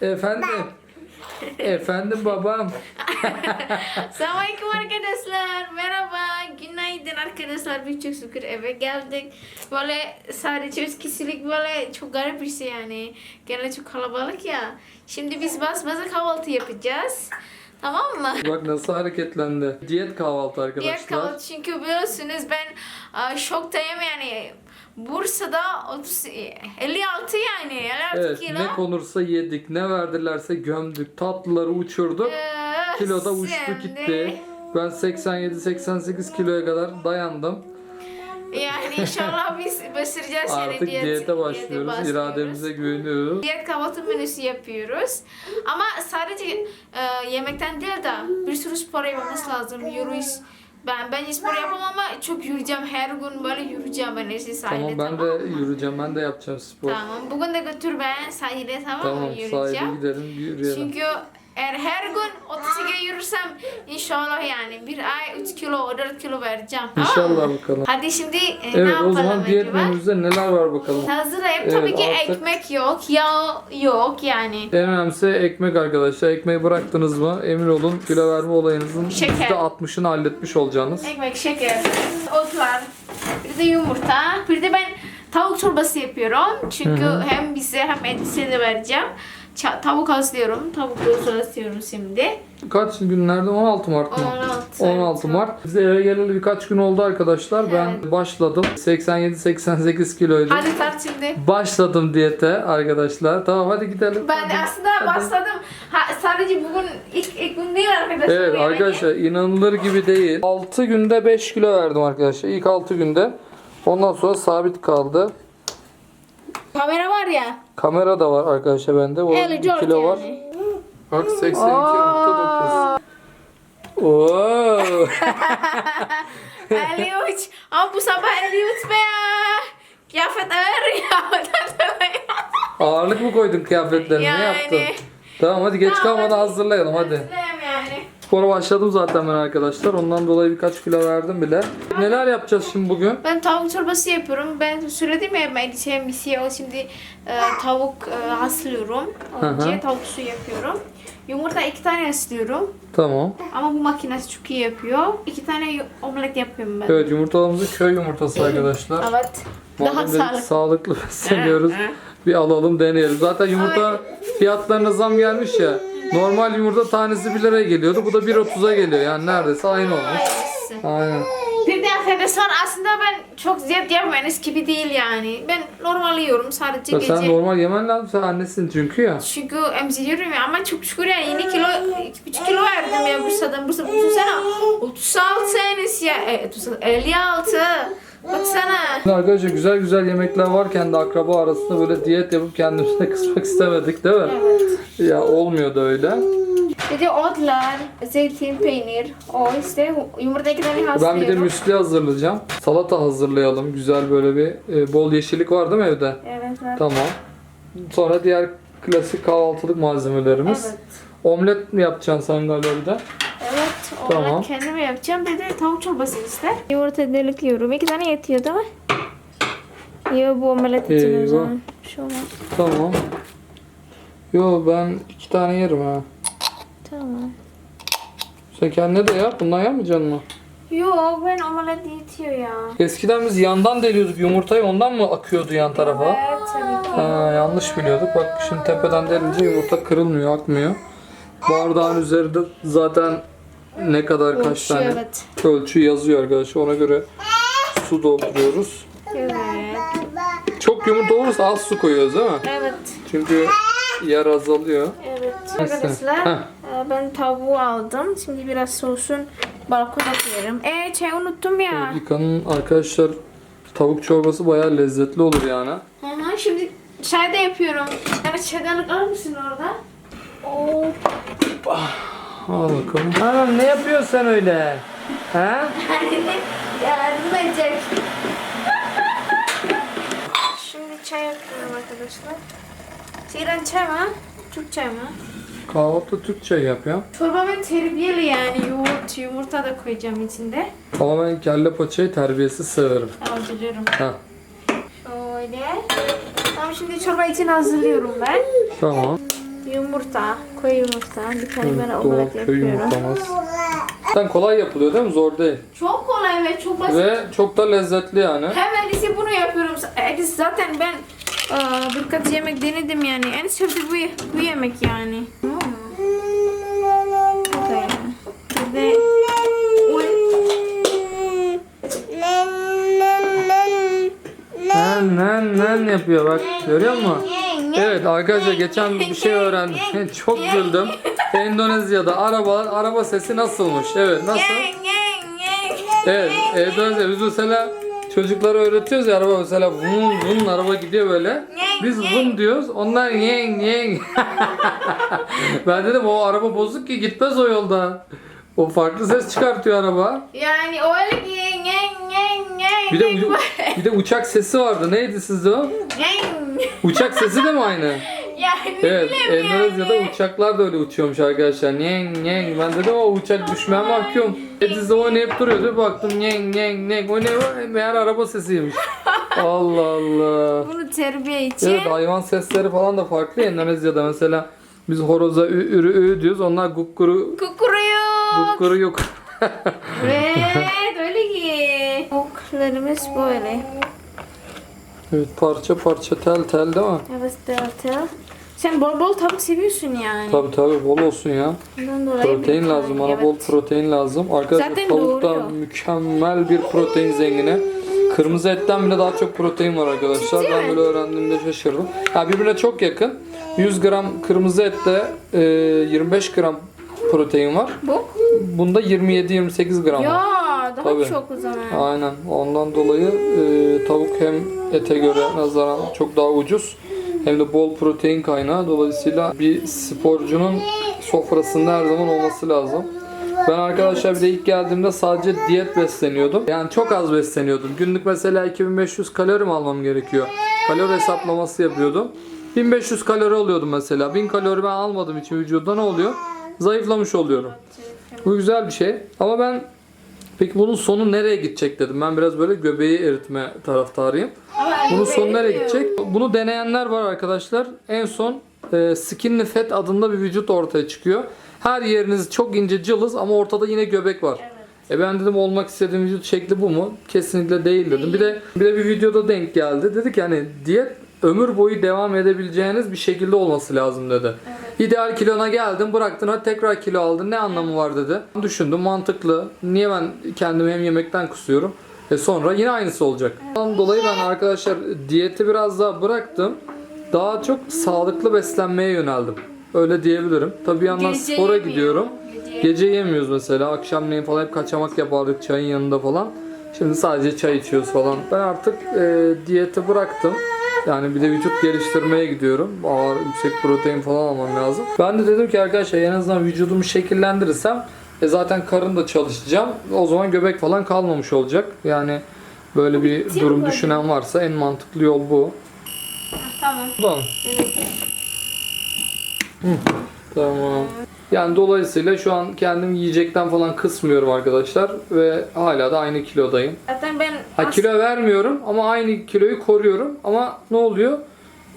Efendim. Efendim babam. Selamünaleyküm arkadaşlar. Merhaba. Günaydın arkadaşlar. Biz çok şükür eve geldik. Böyle sadece üç kişilik böyle çok garip bir şey yani. Genelde çok kalabalık ya. Şimdi biz bas basa kahvaltı yapacağız. Tamam mı? Bak nasıl hareketlendi. Diyet kahvaltı arkadaşlar. kahvaltı çünkü biliyorsunuz ben şoktayım yani. Bursa'da 30, 56 yani 56 Evet kilo. ne konursa yedik ne verdilerse gömdük tatlıları uçurduk. Ee, Kilo da uçtu gitti. Ben 87-88 kiloya kadar dayandım. Yani inşallah biz başaracağız yani Artık diyet- diyete başlıyoruz. başlıyoruz. İrademize güveniyoruz. Diyet kahvaltı menüsü yapıyoruz. Ama sadece e, yemekten değil de bir sürü spor yapmamız lazım. Yürüyüş. Ben ben spor yapamam ama çok yürüyeceğim. Her gün böyle yürüyeceğim ben işte sahilde. Tamam ben de yürüyeceğim. Ben de yapacağım spor. Tamam. Bugün de götür ben sahile tamam, Tamam mı? sahile Yürüyeceğim. gidelim yürüyelim. Çünkü eğer her gün 32 yürürsem inşallah yani bir ay 3 kilo 4 kilo vereceğim. Tamam İnşallah bakalım. Hadi şimdi e, ne Evet yapalım o zaman diyet acaba? menümüzde neler var bakalım. Hazırlayıp Evet, tabii ki artık- ekmek yok, yağ yok yani. En önemlisi ekmek arkadaşlar. Ekmeği bıraktınız mı emin olun kilo verme olayınızın Şeker. %60'ını halletmiş olacaksınız. Ekmek, şeker, otlar, bir de yumurta. Bir de ben tavuk çorbası yapıyorum. Çünkü hem bize hem Edis'e de vereceğim. Tavuk aslıyorum. Tavuk göğsü aslıyorum şimdi. Kaç günlerde? 16 Mart mı? 16. 16 Mart. Biz eve geleli birkaç gün oldu arkadaşlar. Ben Evet. başladım. 87-88 kiloydum. Hadi tart şimdi. Başladım diyete arkadaşlar. Tamam hadi gidelim. Ben de Hadi. aslında başladım. Ha, sadece bugün ilk, ilk gün değil arkadaşlar. Evet bu yemeği. arkadaşlar inanılır gibi değil. 6 günde 5 kilo verdim arkadaşlar. İlk 6 günde. Ondan sonra sabit kaldı. Kamera var ya. Kamera da var arkadaşlar bende. O 54 kilo var. yani. Bak 82.9. Oo. 53. Ama bu sabah 53 be ya. Kıyafet ağır ya. Ağırlık mı koydun kıyafetlerine? Ne Yani. yaptın? Tamam hadi geç Tamam, kalmadan hadi. hazırlayalım hadi. Yani. Spora başladım zaten ben arkadaşlar. Ondan dolayı birkaç kilo verdim bile. Neler yapacağız şimdi bugün? Ben tavuk çorbası yapıyorum. Ben söyledim ya ben şey o şimdi e, tavuk e, haslıyorum. Önce tavuk suyu yapıyorum. Yumurta iki tane ıslıyorum. Tamam. Ama bu makinesi çok iyi yapıyor. İki tane omlet yapıyorum ben. Evet yumurtalarımızı köy yumurtası arkadaşlar. Evet. Daha Madem sağlıklı. sağlıklı besleniyoruz. Bir alalım deneyelim. Zaten yumurta fiyatlarına zam gelmiş ya. Normal yumurta tanesi 1 liraya geliyordu. Bu da 1.30'a geliyor. Yani neredeyse aynı olmuş. Aynen. Bir de arkadaşlar aslında ben çok ziyet yapmayınız gibi değil yani. Ben normal yiyorum sadece Ya gece. sen normal yemen lazım. Sen annesin çünkü ya. Çünkü emziriyorum ya ama çok şükür yani yeni kilo, 3 kilo verdim ya Bursa'dan. Bursa düşünsene 36 senesi ya, e, 36, 56. Baksana. Arkadaşlar güzel güzel yemekler varken de akraba arasında böyle diyet yapıp kendimize kısmak istemedik değil mi? Evet. Ya olmuyor da öyle. Bir de otlar, zeytin, peynir, o işte yumurta iki tane Ben bir de müsli hazırlayacağım. Salata hazırlayalım. Güzel böyle bir e, bol yeşillik var değil mi evde? Evet, evet. Tamam. Sonra diğer klasik kahvaltılık malzemelerimiz. Evet. Omlet mi yapacaksın sen galiba bir de? Evet, Tamam. kendime yapacağım. Bir de tavuk çorbası ister. Yumurta delikliyorum. İki tane yetiyor değil mi? Yok bu omelet için o Eyvah. zaman. Şu olmaz. Tamam. Yo ben iki tane yerim ha. Tamam. Sen kendine de yap. Bundan yapmayacaksın mı? Yok ben omelet yetiyor ya. Eskiden biz yandan deliyorduk yumurtayı ondan mı akıyordu yan tarafa? Evet tabii ki. Ha, yanlış biliyorduk. Bak şimdi tepeden delince yumurta kırılmıyor, akmıyor. Bardağın üzerinde zaten ne kadar kaç Ölçü, tane evet. ölçü yazıyor arkadaşlar. Ona göre su dolduruyoruz. Evet. Çok yumurta olursa az su koyuyoruz değil mi? Evet. Çünkü yer azalıyor. Evet. Neyse. Arkadaşlar Heh. e, ben tavuğu aldım. Şimdi biraz soğusun. Balkona koyarım. Eee çay unuttum ya. Yıkanın arkadaşlar tavuk çorbası bayağı lezzetli olur yani. Hı hı, şimdi çay da yapıyorum. Yani çaydanlık alır mısın orada? Oo. Al bakalım. Anam ne yapıyorsun sen öyle? Ha? Yardım edecek. Şimdi çay yapıyorum arkadaşlar. Seyran çay mı? Türk çay mı? Kahvaltı Türk çayı yapıyor. Çorba ben terbiyeli yani yoğurt, yumurta da koyacağım içinde. Ama ben kelle paçayı terbiyesiz severim. Hazırlıyorum. Ha, Şöyle. Tamam şimdi çorba için hazırlıyorum ben. tamam. Yumurta, koyu yumurta. Bir tane ben Doğal omelette köy yapıyorum. yumurtamız. Zaten kolay yapılıyor değil mi? Zor değil. Çok kolay ve çok basit. Ve çok da lezzetli yani. Hem Edis'e bunu yapıyorum. Edis zaten ben e, birkaç yemek denedim yani. En sevdiği bu, bu yemek yani. Tamam mı? Bir de Nen nen nen yapıyor bak. Görüyor musun? Evet arkadaşlar geçen bir şey öğrendim. Çok güldüm. Endonezya'da arabalar araba sesi nasılmış? Evet nasıl? Evet Endonezya biz mesela çocuklara öğretiyoruz ya araba mesela vun vun araba gidiyor böyle. Biz vun diyoruz. Onlar yeng yeng. ben dedim o araba bozuk ki gitmez o yolda. O farklı ses çıkartıyor araba. Yani öyle ki Bir de u- bir de uçak sesi vardı. Neydi sizde o? Uçak sesi de mi aynı? Yani Evet, bilemiyorum Endonezya'da yani. uçaklar da öyle uçuyormuş arkadaşlar. Nyeng nyeng. Ben dedim o uçak düşmeye mahkum. Ediz'de oynayıp duruyordu. Baktım nyeng nyeng nyeng. O ne o? Meğer araba sesiymiş. Allah Allah. Bunu terbiye için. Evet hayvan sesleri falan da farklı ya Endonezya'da mesela. Biz horoza ü ürü ü diyoruz. Onlar gukkuru Kukuruyor. gukkuru yok. Evet Oklarımız böyle. evet parça parça tel tel değil mi? Evet delta. Sen bol bol tavuk seviyorsun yani. Tabi tabi bol olsun ya. Protein lazım. Bana tane, bol evet. protein lazım. Arkadaşlar Zaten tavukta doğuruyor. mükemmel bir protein zengini. Kırmızı etten bile daha çok protein var arkadaşlar. Ciddi ben mi? böyle öğrendiğimde şaşırdım. Ha birbirine çok yakın. 100 gram kırmızı ette e, 25 gram protein var. Bu? Bunda 27-28 gram var. Daha Tabii. çok o zaman. Aynen. Ondan dolayı e, tavuk hem ete göre nazaran çok daha ucuz hem de bol protein kaynağı. Dolayısıyla bir sporcunun sofrasında her zaman olması lazım. Ben arkadaşlar bir de ilk geldiğimde sadece diyet besleniyordum. Yani çok az besleniyordum. Günlük mesela 2500 kalori mi almam gerekiyor? Kalori hesaplaması yapıyordum. 1500 kalori oluyordum mesela. 1000 kalori ben almadığım için vücudumda ne oluyor? Zayıflamış oluyorum. Bu güzel bir şey. Ama ben peki bunun sonu nereye gidecek dedim. Ben biraz böyle göbeği eritme taraftarıyım. Bunun sonu nereye gidecek? Bunu deneyenler var arkadaşlar. En son e, skinny fat adında bir vücut ortaya çıkıyor. Her yeriniz çok ince cılız ama ortada yine göbek var. E ben dedim olmak istediğim vücut şekli bu mu? Kesinlikle değil dedim. Bir de bir de bir videoda denk geldi. Dedi ki hani diyet ömür boyu devam edebileceğiniz bir şekilde olması lazım dedi. İdeal kilona geldin bıraktın hadi tekrar kilo aldın ne anlamı var dedi. Düşündüm mantıklı. Niye ben kendimi hem yemekten kusuyorum? E sonra yine aynısı olacak. Ondan dolayı ben arkadaşlar diyeti biraz daha bıraktım. Daha çok sağlıklı beslenmeye yöneldim. Öyle diyebilirim. Tabii bir yandan Gece spora yemiyor. gidiyorum. Gece- Gece yemiyoruz mesela. Akşamleyin falan hep kaçamak yapardık çayın yanında falan. Şimdi sadece çay içiyoruz falan. Ben artık e, diyeti bıraktım. Yani bir de vücut geliştirmeye gidiyorum. Ağır, yüksek protein falan almam lazım. Ben de dedim ki arkadaşlar en azından vücudumu şekillendirirsem e zaten karın da çalışacağım. O zaman göbek falan kalmamış olacak. Yani böyle bir Bitti mi durum böyle? düşünen varsa en mantıklı yol bu. Tamam. Tamam. Evet. Tamam. Yani dolayısıyla şu an kendim yiyecekten falan kısmıyorum arkadaşlar ve hala da aynı kilodayım. Zaten ben Ha kilo vermiyorum ama aynı kiloyu koruyorum ama ne oluyor?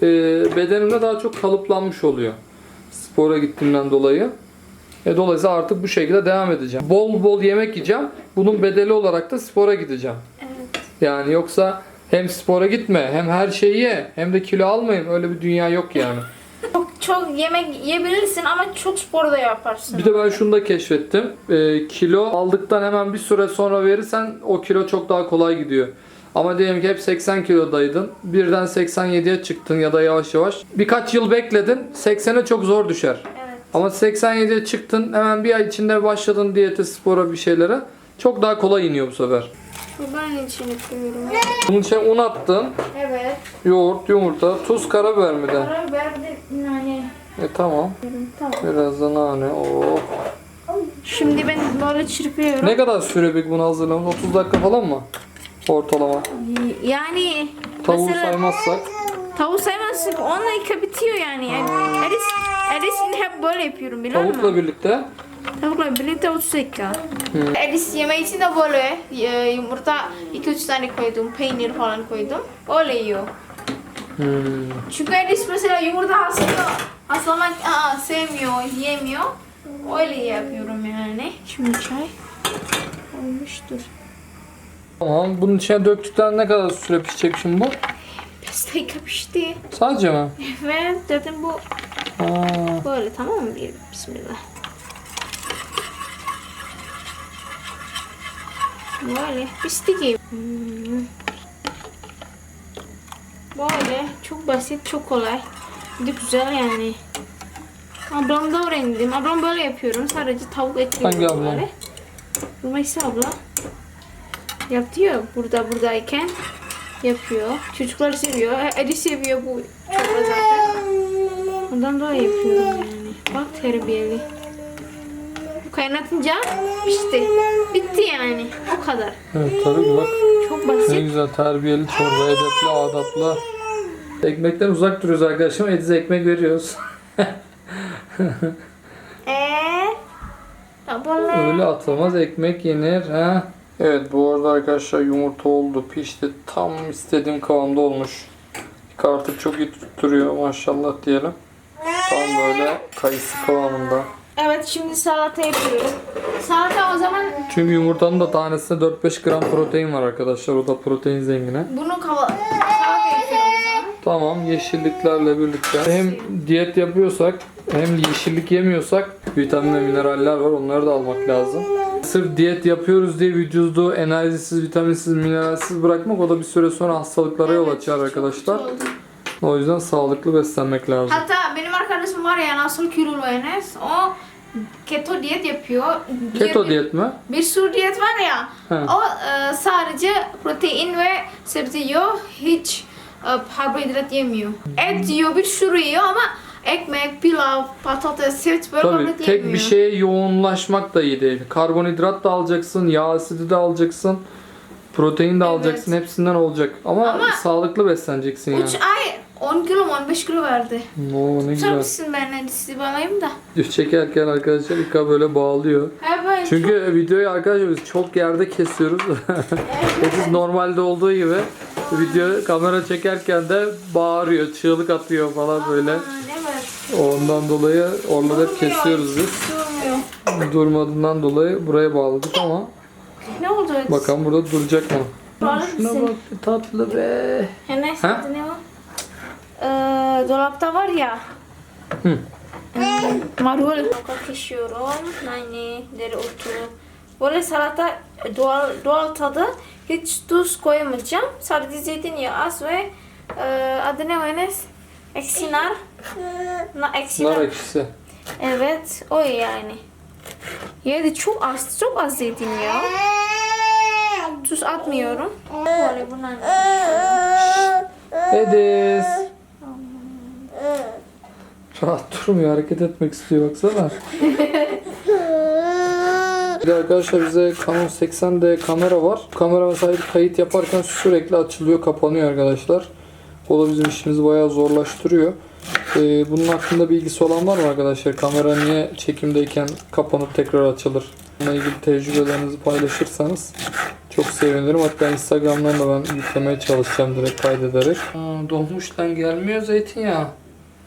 Ee, bedenimde daha çok kalıplanmış oluyor. Spora gittiğimden dolayı. E, dolayısıyla artık bu şekilde devam edeceğim. Bol bol yemek yiyeceğim. Bunun bedeli olarak da spora gideceğim. Evet. Yani yoksa hem spora gitme hem her şeyi ye hem de kilo almayayım öyle bir dünya yok yani. Çok, yemek yiyebilirsin ama çok spor da yaparsın. Bir de ben şunu da keşfettim. Ee, kilo aldıktan hemen bir süre sonra verirsen o kilo çok daha kolay gidiyor. Ama diyelim ki hep 80 kilodaydın. Birden 87'ye çıktın ya da yavaş yavaş. Birkaç yıl bekledin. 80'e çok zor düşer. Evet. Ama 87'ye çıktın. Hemen bir ay içinde başladın diyete, spora bir şeylere. Çok daha kolay iniyor bu sefer. Kurban için yapıyorum. Bunun için un attın. Evet. Yoğurt, yumurta, tuz, karabiber mi de? Karar verdim. Yani. E tamam. Tamam. Biraz da nane. Oh. Şimdi ben böyle çırpıyorum. Ne kadar süre peki bunu hazırlamak? 30 dakika falan mı? Ortalama. Yani Tavuğu mesela saymazsak. tavuğu saymazsak 10 dakika bitiyor yani. yani Eris, Eris'ini hep böyle yapıyorum biliyor musun? Tavukla birlikte. Tavukla birlikte 30 dakika. Eris yemeği için de böyle e, yumurta 2-3 tane koydum. Peynir falan koydum. Öyle yiyor. Hmm. Çünkü Eris mesela yumurta aslında Aslında aa, sevmiyor, yemiyor. Öyle yapıyorum yani. Şimdi çay olmuştur. Tamam. Bunun içine döktükten ne kadar süre pişecek şimdi bu? 5 dakika pişti. Sadece mi? Evet zaten bu Aa, böyle tamam mı? Bismillah. Böyle pişti gibi. Hmm. Böyle çok basit, çok kolay. Bir de güzel yani. Ablamda öğrendim. Ablam böyle yapıyorum. Sadece tavuk ekliyorum Hangi ablam? böyle. Abla. Yaptı ya burada buradayken. Yapıyor. Çocuklar seviyor. Edi seviyor bu çorba zaten. Ondan dolayı yapıyorum yani. Bak terbiyeli. Kaynatınca pişti. Bitti yani. O kadar. evet tabii ki bak. Çok Ne basit. güzel terbiyeli çorba, edepli, adaplı. Ekmekten uzak duruyoruz arkadaşlar. Edize ekmek veriyoruz. Eee? Öyle atılmaz ekmek yenir ha. Evet bu arada arkadaşlar yumurta oldu pişti tam istediğim kıvamda olmuş. Artık çok iyi tutturuyor maşallah diyelim. Tam böyle kayısı kıvamında. Evet şimdi salata yapıyorum. Salata o zaman Çünkü yumurtanın da tanesinde 4-5 gram protein var arkadaşlar. O da protein zengini. bunu kava salata yapıyorum o zaman. Tamam yeşilliklerle birlikte hem diyet yapıyorsak hem yeşillik yemiyorsak vitamin ve mineraller var onları da almak lazım. Sırf diyet yapıyoruz diye vücudu enerjisiz, vitaminsiz, mineralsiz bırakmak o da bir süre sonra hastalıklara yol açar arkadaşlar. Oldu. O yüzden sağlıklı beslenmek lazım. Hatta benim arkadaşım var ya nasıl kilolu Enes. O keto diyet yapıyor. Keto Bir- diyet mi? Bir sürü diyet var ya. He. O e, sadece protein ve sebze yiyor. Hiç e, karbonhidrat yemiyor. Et yiyor, bir sürü yiyor ama ekmek, pilav, patates, süt böyle Tabii tek yemiyor. bir şeye yoğunlaşmak da iyi değil. Karbonhidrat da alacaksın, yağ asidi de alacaksın. Protein de Evet. alacaksın. Hepsinden olacak. Ama, Ama- sağlıklı besleneceksin yani. 3 ay 10 kilo mu 15 kilo verdi. Oo ne Tutar güzel. mısın ben hadi sizi bağlayayım da. Düz çekerken arkadaşlar İka böyle bağlıyor. Evet. Çünkü videoyu arkadaşlar biz çok yerde kesiyoruz. Biz normalde olduğu gibi video kamera çekerken de bağırıyor, çığlık atıyor falan böyle. Aa, evet. Ondan dolayı oraları hep kesiyoruz biz. Durmuyor. Durmadığından dolayı buraya bağladık ama Ne oldu? bakalım burada duracak mı? Bağlar Şuna mısın? bak tatlı be. Ha? adı ne o? Ee, dolapta var ya. Hı. Ee, marul. Roka kesiyorum. Nane, dereotu. Böyle salata doğal, doğal tadı. Hiç tuz koyamayacağım. Sadece zeytinyağı az ve e, adı ne Enes? Eksinar. Na, eksinar. Nar ekşisi. Evet, o yani. Yani çok az, çok az zeytinyağı. Tuz atmıyorum. Böyle bunlar. Edis. Rahat durmuyor hareket etmek istiyor baksana. Bir de arkadaşlar bize Canon 80D kamera var. Kamera mesela kayıt yaparken sürekli açılıyor kapanıyor arkadaşlar. O da bizim işimizi bayağı zorlaştırıyor. Ee, bunun hakkında bilgisi olan var mı arkadaşlar? Kamera niye çekimdeyken kapanıp tekrar açılır? Bununla ilgili tecrübelerinizi paylaşırsanız çok sevinirim. Hatta Instagram'dan da ben yüklemeye çalışacağım direkt kaydederek. Aa, donmuştan gelmiyor zeytinyağı.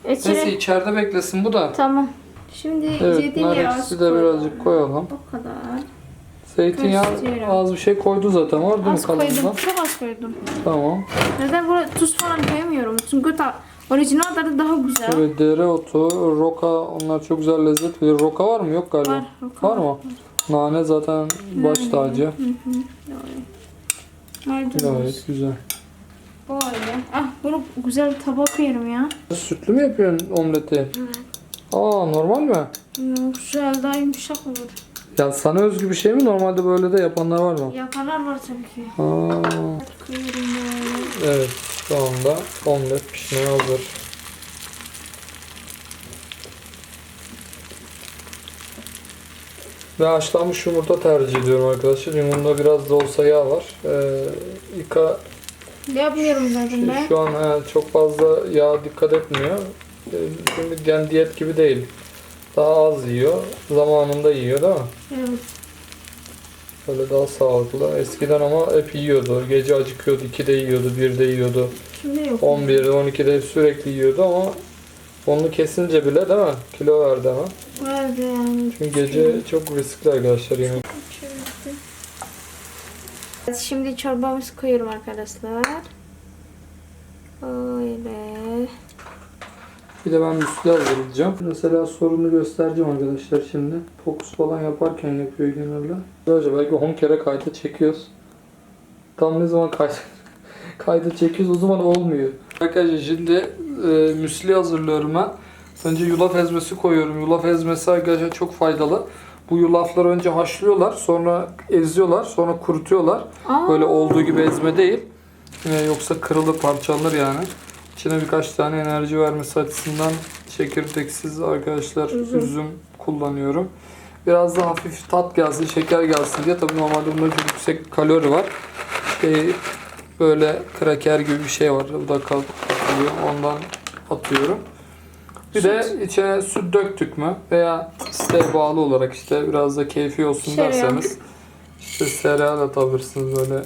Neyse İçine. içeride beklesin bu da. Tamam. Şimdi Evet nar ekşisi de birazcık koyalım. O kadar. Zeytinyağı az bir şey koydu zaten var değil mi Az koydum. kalanından? Çok az koydum. Tamam. Neden böyle tuz falan koyamıyorum? Çünkü ta, orijinal tadı daha güzel. Evet dereotu, roka onlar çok güzel lezzet verir. Roka var mı? Yok galiba. Var. roka Var mı? Nane zaten baş tacı. Maydanoz. Gayet güzel. Böyle. Ah bunu güzel bir tabak koyarım ya. Sütlü mü yapıyorsun omleti? Evet. Aa normal mi? Hmm, Güzel daha yumuşak olur. Ya sana özgü bir şey mi? Normalde böyle de yapanlar var mı? Yapanlar var tabii ki. Aa, evet şu anda omlet pişmeye hazır. Ve haşlanmış yumurta tercih ediyorum arkadaşlar. Bunda biraz da olsa yağ var. Ee, İka Yapmıyorum zaten ben. şu an e, çok fazla yağ dikkat etmiyor. Ee, Çünkü yani diyet gibi değil. Daha az yiyor. Zamanında yiyor değil mi? Evet. Böyle daha sağlıklı. Eskiden ama hep yiyordu. Gece acıkıyordu. 2'de yiyordu, 1'de yiyordu. Şimdi yok. 11'de, 12'de sürekli yiyordu ama Onu kesince bile değil mi? Kilo verdi ama. Vardı yani. Çünkü gece çok riskli arkadaşlar yemek. Şimdi çorbamızı koyuyorum arkadaşlar. Öyle. Bir de ben müsli hazırlayacağım. Mesela sorunu göstereceğim arkadaşlar şimdi. Fokus falan yaparken yapıyor genelde. Böylece belki 10 kere kayda çekiyoruz. Tam ne zaman kayda, kayda çekiyoruz o zaman olmuyor. Arkadaşlar şimdi e, müsli hazırlıyorum ben. Önce yulaf ezmesi koyuyorum. Yulaf ezmesi arkadaşlar çok faydalı. Bu yulafları önce haşlıyorlar, sonra eziyorlar, sonra kurutuyorlar. Aa, Böyle olduğu gibi ezme değil. Ee, yoksa kırılır parçalanır yani. İçine birkaç tane enerji vermesi açısından çekirdeksiz arkadaşlar Üzüm. üzüm, kullanıyorum. Biraz da hafif tat gelsin, şeker gelsin diye. Tabii normalde bunda çok yüksek kalori var. Şey, böyle kraker gibi bir şey var. Bu da kalkıyor. Ondan atıyorum. Bir de içine süt döktük mü veya isteğe bağlı olarak işte biraz da keyfi olsun Şereal. derseniz işte sereal atabilirsiniz böyle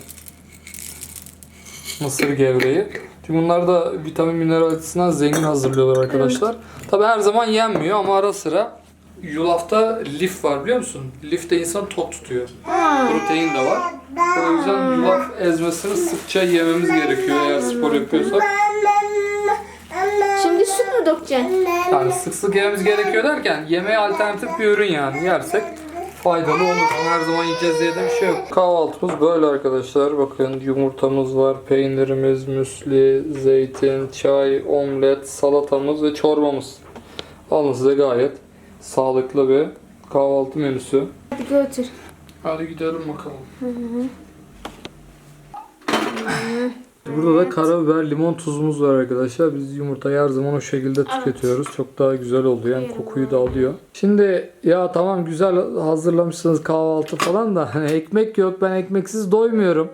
mısır gevreği. Çünkü bunlar da vitamin mineral açısından zengin hazırlıyorlar arkadaşlar. Tabi her zaman yenmiyor ama ara sıra yulafta lif var biliyor musun? Lif de insan tok tutuyor. Protein de var. O yüzden yulaf ezmesini sıkça yememiz gerekiyor eğer spor yapıyorsak. Dökeceksin? Yani sık sık yememiz gerekiyor derken yemeğe alternatif bir ürün yani yersek faydalı olur. Ama her zaman yiyeceğiz diye de bir şey yok. Kahvaltımız böyle arkadaşlar. Bakın yumurtamız var, peynirimiz, müsli, zeytin, çay, omlet, salatamız ve çorbamız. Alın size gayet sağlıklı bir kahvaltı menüsü. Hadi götür. Hadi gidelim bakalım. Burada da karabiber, limon tuzumuz var arkadaşlar. Biz yumurtayı her zaman o şekilde tüketiyoruz. Çok daha güzel oluyor. Hem kokuyu da alıyor. Şimdi ya tamam güzel hazırlamışsınız kahvaltı falan da hani ekmek yok ben ekmeksiz doymuyorum.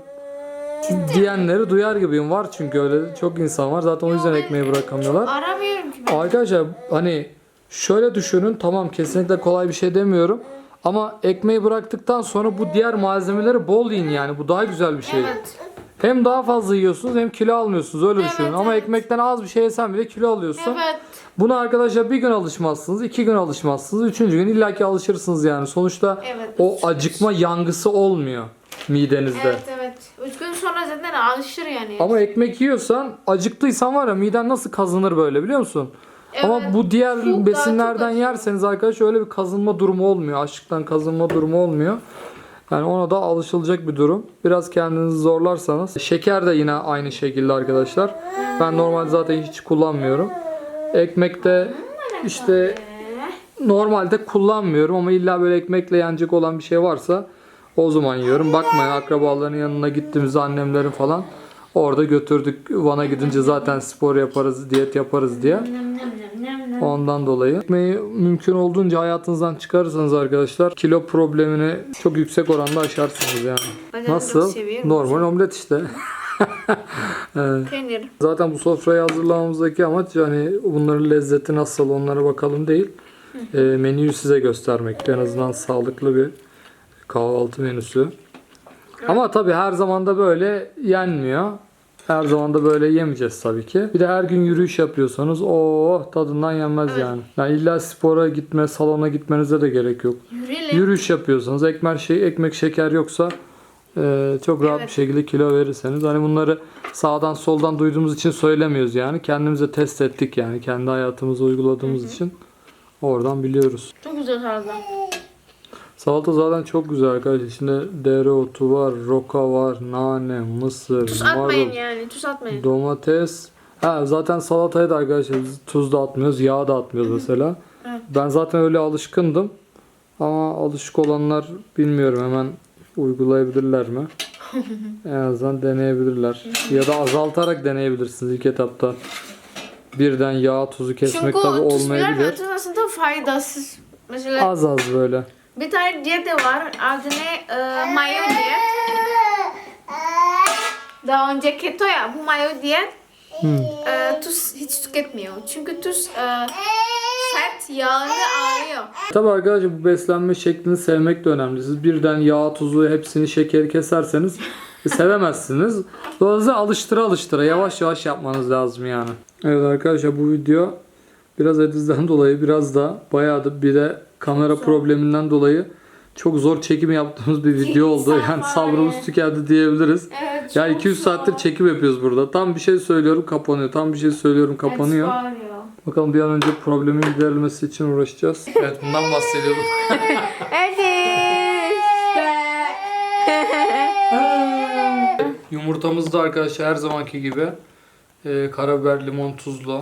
Diyenleri duyar gibiyim. Var çünkü öyle çok insan var. Zaten o yüzden ekmeği bırakamıyorlar. Aramıyorum ki ben. Arkadaşlar hani şöyle düşünün tamam kesinlikle kolay bir şey demiyorum. Ama ekmeği bıraktıktan sonra bu diğer malzemeleri bol yiyin yani. Bu daha güzel bir şey. Evet. Hem daha fazla yiyorsunuz hem kilo almıyorsunuz öyle Evet, düşünün. Ama evet. ekmekten az bir şey yesen bile kilo alıyorsun. Evet. Buna arkadaşlar bir gün alışmazsınız, iki gün alışmazsınız, üçüncü gün illaki alışırsınız yani. Sonuçta Evet. o acıkma yangısı olmuyor midenizde. Evet evet. Üç gün sonra zaten alışır yani. Ama ekmek yiyorsan acıktıysan var ya miden nasıl kazınır böyle biliyor musun? Ama Evet. bu diğer Çok daha besinlerden çok yerseniz arkadaşlar öyle bir kazınma durumu olmuyor. Açlıktan kazınma durumu olmuyor. Yani ona da alışılacak bir durum. Biraz kendinizi zorlarsanız. Şeker de yine aynı şekilde arkadaşlar. Ben normalde zaten hiç kullanmıyorum. Ekmekte işte normalde kullanmıyorum ama illa böyle ekmekle yenecek olan bir şey varsa o zaman yiyorum. Bakmayın akrabaların yanına gittiğimizde annemlerin falan orada götürdük. Van'a gidince zaten spor yaparız, diyet yaparız diye. Ondan dolayı. Ekmeği mümkün olduğunca hayatınızdan çıkarırsanız arkadaşlar kilo problemini çok yüksek oranda aşarsınız yani. Nasıl? Normal omlet işte. Evet. Peynir. Zaten bu sofrayı hazırlamamızdaki amaç yani bunların lezzeti nasıl onlara bakalım değil. E, menüyü size göstermek. En azından sağlıklı bir kahvaltı menüsü. Ama tabii her zaman da böyle yenmiyor. Her zaman da böyle yemeyeceğiz tabii ki. Bir de her gün yürüyüş yapıyorsanız o tadından yenmez Evet. yani. Yani illa spora gitme, salona gitmenize de gerek yok. Yürüyelim. Yürüyüş yapıyorsanız ekmek şey ekmek şeker yoksa e, çok rahat Evet. bir şekilde kilo verirseniz hani bunları sağdan soldan duyduğumuz için söylemiyoruz yani kendimize test ettik yani kendi hayatımıza uyguladığımız için oradan biliyoruz. Çok güzel salata. Salata zaten çok güzel arkadaşlar. İçinde dereotu var, roka var, nane, mısır, Tuz atmayın marul, yani. Tuz atmayın. domates. Ha, zaten salataya da arkadaşlar biz tuz da atmıyoruz, yağ da atmıyoruz mesela. Evet. Ben zaten öyle alışkındım. Ama alışık olanlar bilmiyorum hemen uygulayabilirler mi? en azından deneyebilirler. ya da azaltarak deneyebilirsiniz ilk etapta. Birden yağ tuzu kesmek Çünkü tabi tuz biber ve olmayabilir. tuz aslında faydasız. Mesela Az az böyle. Bir tane diyet de var. Adı ne? Ee, mayo diyet. Daha önce keto ya. Bu mayo diyet ee, tuz hiç tüketmiyor. Çünkü tuz e, fat yağını alıyor. Tabi arkadaşlar bu beslenme şeklini sevmek de önemli. Siz birden yağ, tuzu, hepsini şekeri keserseniz e, sevemezsiniz. Dolayısıyla alıştıra alıştıra yavaş yavaş yapmanız lazım yani. Evet arkadaşlar bu video Biraz Ediz'den dolayı biraz da bayağı da bir de kamera probleminden dolayı çok zor çekim yaptığımız bir video oldu. Yani sabrımız tükendi diyebiliriz. Evet, Ya çok 200 saattir zor. çekim yapıyoruz burada. Tam bir şey söylüyorum kapanıyor. Tam bir şey söylüyorum kapanıyor. Evet. Bakalım bir an önce problemin giderilmesi için uğraşacağız. Evet bundan bahsediyorduk. Yumurtamız da arkadaşlar her zamanki gibi e, karabiber, limon, tuzlu.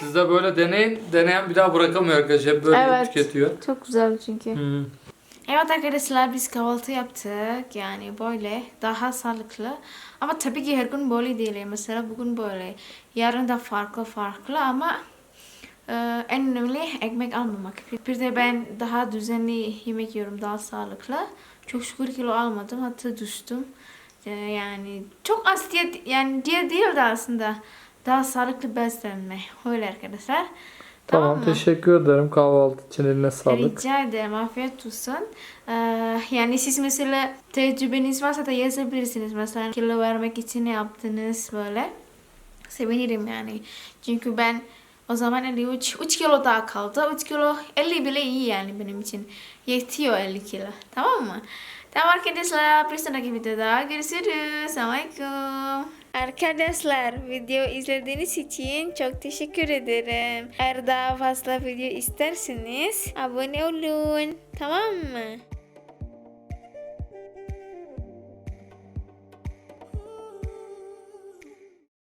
Siz de böyle deneyin. Deneyen bir daha bırakamıyor arkadaşlar. Hep böyle Evet. tüketiyor. Çok güzel çünkü. Hmm. Evet arkadaşlar biz kahvaltı yaptık. Yani böyle daha sağlıklı. Ama tabii ki her gün böyle değil. Mesela bugün böyle. Yarın da farklı farklı ama e, en önemli ekmek almamak. Bir de ben daha düzenli yemek yiyorum. Daha sağlıklı. Çok şükür kilo almadım. Hatta düştüm. E, yani çok az diyet yani diyet değil de aslında. Daha sağlıklı beslenme. Öyle arkadaşlar. Tamam, mı? teşekkür ederim kahvaltı için eline sağlık. Rica ederim. Afiyet olsun. Ee, yani siz mesela tecrübeniz varsa da yazabilirsiniz. Mesela kilo vermek için ne yaptınız böyle. Sevinirim yani. Çünkü ben o zaman 53, 3 kilo daha kaldı. 3 kilo 50 bile iyi yani benim için. Yetiyor 50 kilo. Tamam mı? Tamam arkadaşlar. Bir sonraki videoda görüşürüz. Assalamualaikum. Arkadaşlar video izlediğiniz için çok teşekkür ederim. Eğer daha fazla video isterseniz abone olun. Tamam mı?